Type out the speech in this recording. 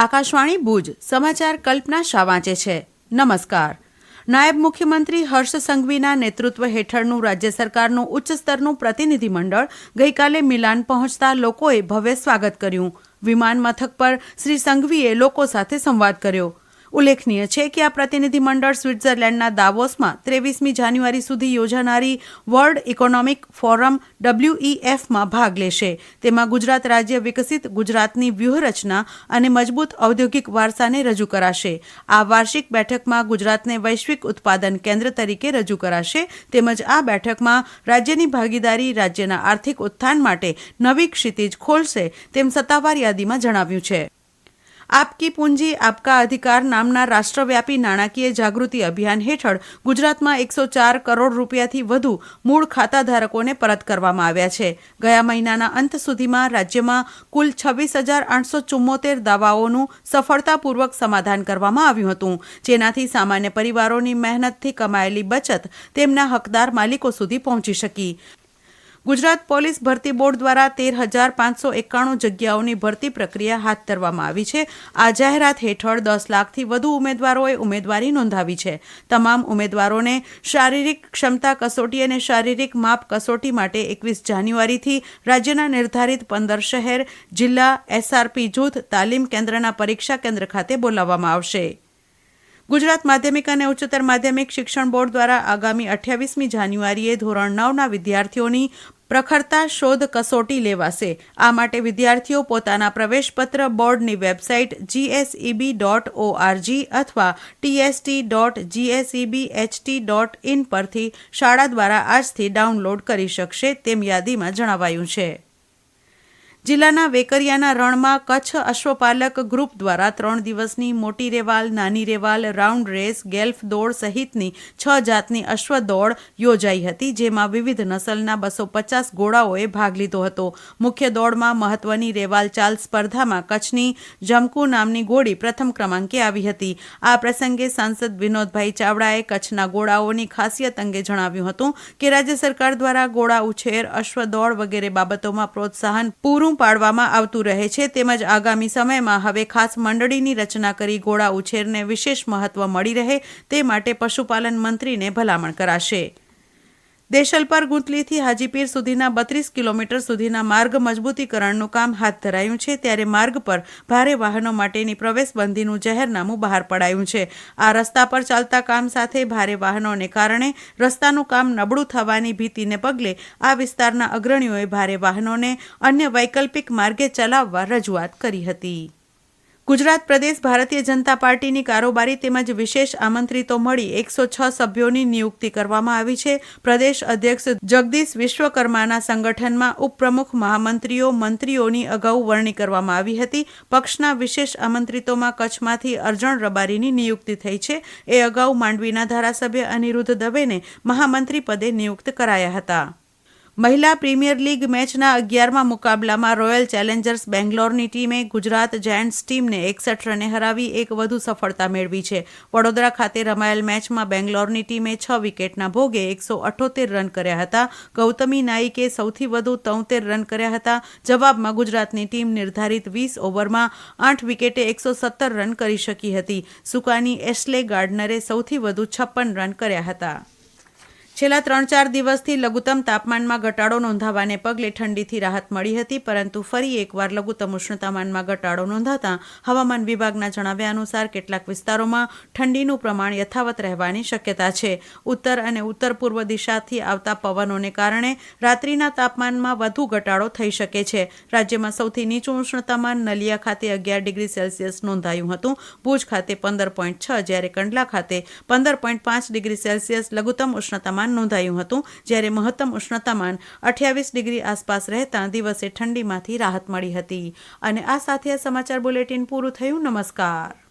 આકાશવાણી ભુજ, સમાચાર કલ્પના શાહ વાંચે છે. નમસ્કાર. નાયબ મુખ્યમંત્રી હર્ષ સંઘવીના નેતૃત્વ હેઠળનું રાજ્ય સરકારનું ઉચ્ચ સ્તરનું પ્રતિનિધિમંડળ ગઈકાલે મિલાન પહોંચતા લોકોએ ભવ્ય સ્વાગત કર્યું. વિમાન મથક પર શ્રી સંઘવીએ લોકો સાથે સંવાદ કર્યો. ઉલ્લેખનીય છે કે આ પ્રતિનિધિ મંડળ સ્વિટ્ઝરલેન્ડના દાવોસમાં ત્રેવીસમી જાન્યુઆરી સુધી યોજાનારી વર્લ્ડ ઇકોનોમિક ફોરમ ડબ્લ્યુઈએફમાં ભાગ લેશે. તેમાં ગુજરાત રાજ્ય વિકસિત, ગુજરાતની વ્યૂહરચના અને મજબૂત ઔદ્યોગિક વારસાને રજૂ કરાશે. આ વાર્ષિક બેઠકમાં ગુજરાતને વૈશ્વિક ઉત્પાદન કેન્દ્ર તરીકે રજૂ કરાશે. તેમજ આ બેઠકમાં રાજ્યની ભાગીદારી, રાજ્યના આર્થિક ઉત્થાન માટે નવી ક્ષિતિજ ખોલશે તેમ સત્તાવાર યાદીમાં જણાવ્યું છે. આપકી પૂંજી, આપકા અધિકાર નામના રાષ્ટ્રવ્યાપી નાણાકીય જાગૃતિ અભિયાન હેઠળ ગુજરાતમાં એકસો ચાર કરોડ રૂપિયાથી વધુ મૂળ ખાતાધારકોને પરત કરવામાં આવ્યા છે. ગયા મહિનાના અંત સુધીમાં રાજ્યમાં કુલ છવ્વીસ હજાર આઠસો ચુમ્મોતેર દાવાઓનું સફળતાપૂર્વક સમાધાન કરવામાં આવ્યું હતું. જેનાથી સામાન્ય પરિવારોની મહેનતથી કમાયેલી બચત તેમના હકદાર માલિકો સુધી પહોંચી શકી. ગુજરાત પોલીસ ભરતી બોર્ડ દ્વારા તેર હજાર પાંચસો એકાણું જગ્યાઓની ભરતી પ્રક્રિયા હાથ ધરવામાં આવી છે. આ જાહેરાત હેઠળ દસ લાખથી વધુ ઉમેદવારોએ ઉમેદવારી નોંધાવી છે. તમામ ઉમેદવારોને શારીરિક ક્ષમતા કસોટી અને શારીરિક માપ કસોટી માટે એકવીસ જાન્યુઆરીથી રાજ્યના નિર્ધારિત પંદર શહેર, જિલ્લા, એસઆરપી જૂથ, તાલીમ કેન્દ્રના પરીક્ષા કેન્દ્ર ખાતે બોલાવવામાં આવશે. ગુજરાત માધ્યમિક અને ઉચ્ચતર માધ્યમિક શિક્ષણ બોર્ડ દ્વારા આગામી અઠ્યાવીસમી જાન્યુઆરીએ ધોરણ નવના વિદ્યાર્થીઓની પ્રખરતા શોધ કસોટી લેવાશે. આ માટે વિદ્યાર્થીઓ પોતાના પ્રવેશપત્ર બોર્ડની વેબસાઇટ જીએસઈબી ડોટ ઓઆરજી અથવા TST dot GSEB HT dot in પરથી શાળા દ્વારા આજથી ડાઉનલોડ કરી શકશે તેમ યાદીમાં જણાવાયું છે. જિલ્લાના વેકરિયાના રણમાં કચ્છ અશ્વપાલક ગ્રુપ દ્વારા ત્રણ દિવસની મોટી રેવાલ, નાની રેવાલ, રાઉન્ડ રેસ, ગેલ્ફ દોડ સહિતની છ જાતની અશ્વ દોડ યોજાઈ હતી, જેમાં વિવિધ નસલના બસો પચાસ ઘોડાઓએ ભાગ લીધો હતો. મુખ્ય દોડમાં મહત્વની રેવાલ ચાલ સ્પર્ધામાં કચ્છની જમકુ નામની ઘોડી પ્રથમ ક્રમાંકે આવી હતી. આ પ્રસંગે સાંસદ વિનોદભાઈ ચાવડાએ કચ્છના ઘોડાઓની ખાસિયત અંગે જણાવ્યું હતું કે રાજ્ય સરકાર દ્વારા ઘોડા ઉછેર અશ્વ દોડ વગેરે બાબતોમાં પ્રોત્સાહન પૂરું પૂરું પાડવામાં આવતું રહે છે તેમજ આગામી સમયમાં હવે ખાસ મંડળીની રચના કરી ઘોડા ઉછેરને વિશેષ મહત્વ મળી રહે તે માટે પશુપાલન મંત્રીને ભલામણ કરાશે. દેશલપર ગુંતલીથી હાજીપીર સુધીના બત્રીસ કિલોમીટર સુધીના માર્ગ મજબૂતીકરણનું કામ હાથ ધરાયું છે, ત્યારે માર્ગ પર ભારે વાહનો માટેની પ્રવેશબંધીનું જાહેરનામું બહાર પડાયું છે. આ રસ્તા પર ચાલતા કામ સાથે ભારે વાહનોને કારણે રસ્તાનું કામ નબળું થવાની ભીતિને પગલે આ વિસ્તારના અગ્રણીઓએ ભારે વાહનોને અન્ય વૈકલ્પિક માર્ગે ચલાવવા રજૂઆત કરી હતી. ગુજરાત પ્રદેશ ભારતીય જનતા પાર્ટીની કારોબારી તેમજ વિશેષ આમંત્રિતો મળી એકસો છ સભ્યોની નિયુક્તિ કરવામાં આવી છે. પ્રદેશ અધ્યક્ષ જગદીશ વિશ્વકર્માના સંગઠનમાં ઉપપ્રમુખ મહામંત્રીઓ, મંત્રીઓની અગાઉ વરણી કરવામાં આવી હતી. પક્ષના વિશેષ આમંત્રિતોમાં કચ્છમાંથી અરજણ રબારીની નિયુક્તિ થઈ છે. એ અગાઉ માંડવીના ધારાસભ્ય અનિરુદ્ધ દવેને મહામંત્રી પદે નિયુક્ત કરાયા હતા. મહિલા પ્રીમિયર લીગ મેચના અગિયારમા મુકાબલામાં રોયલ ચેલેન્જર્સ બેંગ્લોરની ટીમે ગુજરાત જાયન્ટ્સ ટીમને એકસઠ રને હરાવી એક વધુ સફળતા મેળવી છે. વડોદરા ખાતે રમાયેલ મેચમાં બેંગ્લોરની ટીમે છ વિકેટના ભોગે એકસો અઠોતેર રન કર્યા હતા. ગૌતમી નાઈકે સૌથી વધુ તોતેર રન કર્યા હતા. જવાબમાં ગુજરાતની ટીમ નિર્ધારિત વીસ ઓવરમાં આઠ વિકેટે એકસો સત્તર રન કરી શકી હતી. સુકાની એશ્લે ગાર્ડનરે સૌથી વધુ છપ્પન રન કર્યા હતા. છેલ્લા ત્રણ ચાર દિવસથી લઘુત્તમ તાપમાનમાં ઘટાડો નોંધાવાને પગલે ઠંડીથી રાહત મળી હતી, પરંતુ ફરી એકવાર લઘુત્તમ ઉષ્ણતામાનમાં ઘટાડો નોંધાતા હવામાન વિભાગના જણાવ્યા અનુસાર કેટલાક વિસ્તારોમાં ઠંડીનું પ્રમાણ યથાવત રહેવાની શક્યતા છે. ઉત્તર અને ઉત્તર પૂર્વ દિશાથી આવતા પવનોને કારણે રાત્રિના તાપમાનમાં વધુ ઘટાડો થઈ શકે છે. રાજ્યમાં સૌથી નીચું ઉષ્ણતામાન નલિયા ખાતે અગિયાર ડિગ્રી સેલ્સિયસ નોંધાયું હતું. ભુજ ખાતે પંદર પોઈન્ટ છ, જ્યારે કંડલા ખાતે પંદર પોઈન્ટ પાંચ ડિગ્રી સેલ્સિયસ લઘુત્તમ ઉષ્ણતામાન તાપમાન નોંધાયું હતું, જ્યારે મહત્તમ ઉષ્ણતામાન અઠ્યાવીસ ડિગ્રી આસપાસ રહેતા દિવસે ઠંડીમાંથી રાહત મળી હતી. અને આ સાથે આ સમાચાર બુલેટિન પૂરું થયું. નમસ્કાર.